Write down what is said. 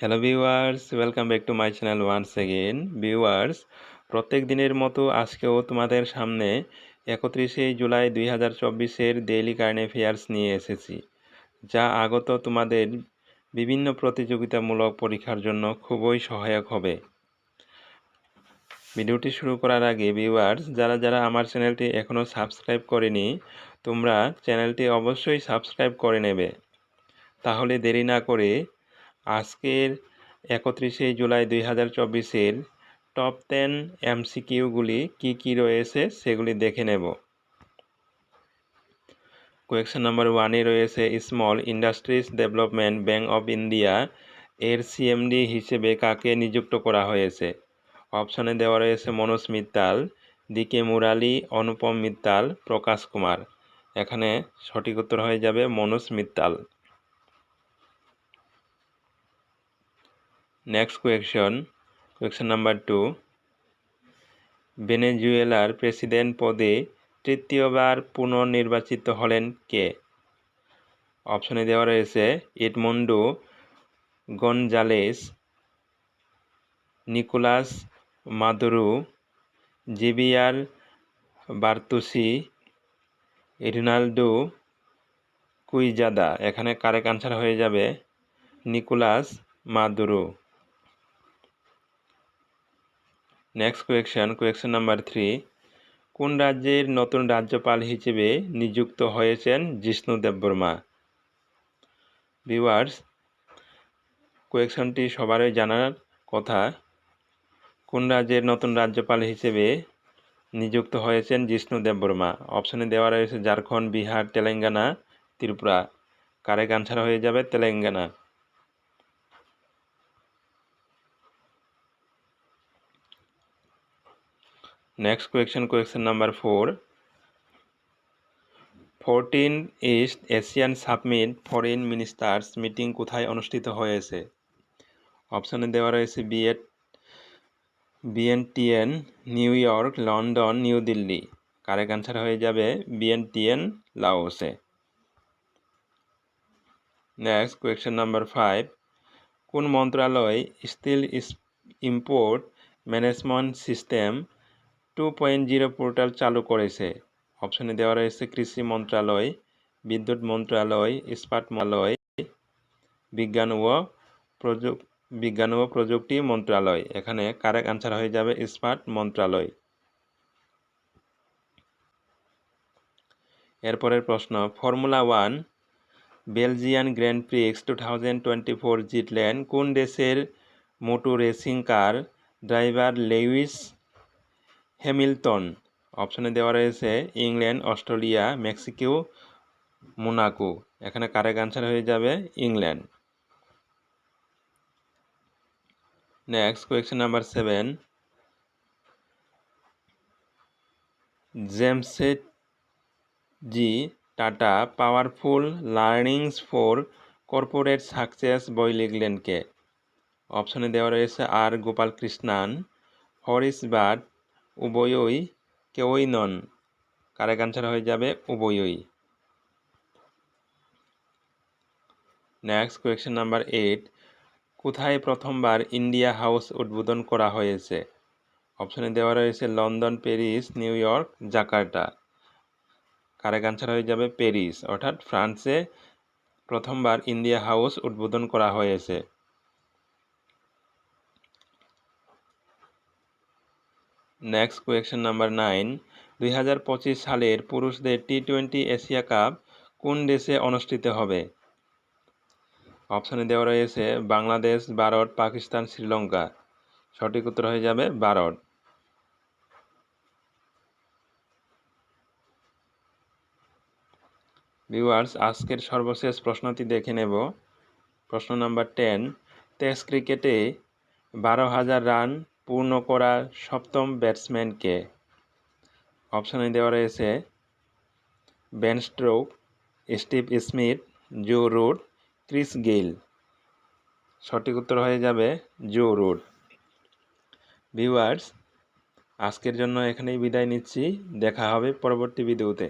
Hello viewers welcome back to my channel once again viewers প্রত্যেক দিনের মতো আজকেও তোমাদের সামনে একত্রিশে জুলাই দুই হাজার চব্বিশের ডেইলি কারেন্ট অ্যাফেয়ার্স নিয়ে এসেছি, যা আগত তোমাদের বিভিন্ন প্রতিযোগিতামূলক পরীক্ষার জন্য খুবই সহায়ক হবে। ভিডিওটি শুরু করার আগে ভিউয়ার্স যারা যারা আমার চ্যানেলটি এখনও সাবস্ক্রাইব করেনি, তোমরা চ্যানেলটি অবশ্যই সাবস্ক্রাইব করে নেবে। তাহলে দেরি না করে আজকের একত্রিশে জুলাই দুই হাজার চব্বিশের টপ টেন এমসিকিউগুলি কী কী রয়েছে সেগুলি দেখে নেব। কোয়েকশন নাম্বার ওয়ানে রয়েছে small industries development bank of India এর সিএমডি হিসেবে কাকে নিযুক্ত করা হয়েছে? অপশনে দেওয়া রয়েছে মনোজ মিত্তাল দিকে মুরালি, অনুপম মিত্তাল, প্রকাশ কুমার। এখানে সঠিক উত্তর হয়ে যাবে Manoj Mittal. Next question question number two ভেনেজুয়েলার প্রেসিডেন্ট পদে তৃতীয়বার পুনর্নির্বাচিত হলেন কে? অপশনে দেওয়া রয়েছে Edmundo Gonzalez, Nicolas Maduro Javier Bertucci Ronaldo Quijada. এখানে কারেক্ট আনসার হয়ে যাবে Nicolas Maduro. Next question question number three কোন রাজ্যের নতুন রাজ্যপাল হিসেবে নিযুক্ত হয়েছেন জিষ্ণু দেববর্মা? ভিওয়ার্স কোয়েকশনটি সবারই জানার কথা। কোন রাজ্যের নতুন রাজ্যপাল হিসেবে নিযুক্ত হয়েছেন জিষ্ণু দেববর্মা? অপশনে দেওয়া রয়েছে ঝাড়খণ্ড, বিহার, তেলেঙ্গানা, ত্রিপুরা। কারেক্ট আনসার হয়ে যাবে? Telangana. Next question question number four fourteen East Asian summit foreign ministers meeting কোথায় অনুষ্ঠিত হয়েছে? অপশনে দেওয়া রয়েছে B Ed Vientiane New York London New Delhi correct answer হয়ে যাবে বিএনটিএন লাওসে নেক্সট কোয়েকশন নাম্বার ফাইভ কোন মন্ত্রণালয় steel import management system two point zero portal চালু করেছে। অপশনে দেওয়া রয়েছে কৃষি মন্ত্রণালয় বিদ্যুৎ মন্ত্রণালয় ইস্পাত মন্ত্রণালয় বিজ্ঞান ও প্রযুক্তি বিজ্ঞান ও প্রযুক্তি মন্ত্রণালয় এখানে কারেক্ট আনসার হয়ে যাবে স্মার্ট মন্ত্রণালয় এরপরের প্রশ্ন Formula One Belgian Grand Prix two thousand twenty four জিতলেন কোন দেশের motor racing car driver Lewis Hamilton. অপশানে দেওয়া রয়েছে ইংল্যান্ড, অস্ট্রেলিয়া, মেক্সিকো, মোনাকো। এখানে কারেক্ট আনসার হয়ে যাবে England. Next question number seven Jamset ji Tata powerful learnings for corporate success বই লিখলেন কে অপশনে দেওয়া রয়েছে আর গোপাল কৃষ্ণান হরিস বাট উভয়ই কেউই নন। কারেক্ট আনসার হয়ে যাবে? উভয়ই। নেক্সট কোয়েশ্চেন নাম্বার এইট কোথায় প্রথমবার ইন্ডিয়া হাউস উদ্বোধন করা হয়েছে? অপশনে দেওয়া রয়েছে London Paris New York Jakarta correct answer হয়ে যাবে? প্যারিস অর্থাৎ ফ্রান্সে প্রথমবার ইন্ডিয়া হাউস উদ্বোধন করা হয়েছে। নেক্সট কোয়েকশন নাম্বার নাইন দুই হাজার পঁচিশ সালের পুরুষদের টি টোয়েন্টি এশিয়া কাপ কোন দেশে অনুষ্ঠিত হবে? অপশানে দেওয়া রয়েছে বাংলাদেশ, ভারত, পাকিস্তান, শ্রীলঙ্কা। সঠিক উত্তর হয়ে যাবে ভারত। ভিউয়ার্স আজকের সর্বশেষ প্রশ্নটি দেখে নেব। প্রশ্ন নাম্বার টেন টেস্ট ক্রিকেটে বারো হাজার রান পূর্ণ করা সপ্তম ব্যাটসম্যানকে। অপশানে দেওয়া রয়েছে Ben Stokes Steve Smith Joe Root Chris Gayle সঠিক উত্তর হয়ে যাবে জো রুড ভিউয়ার্স আজকের জন্য এখানেই বিদায় নিচ্ছি। দেখা হবে পরবর্তী ভিডিওতে।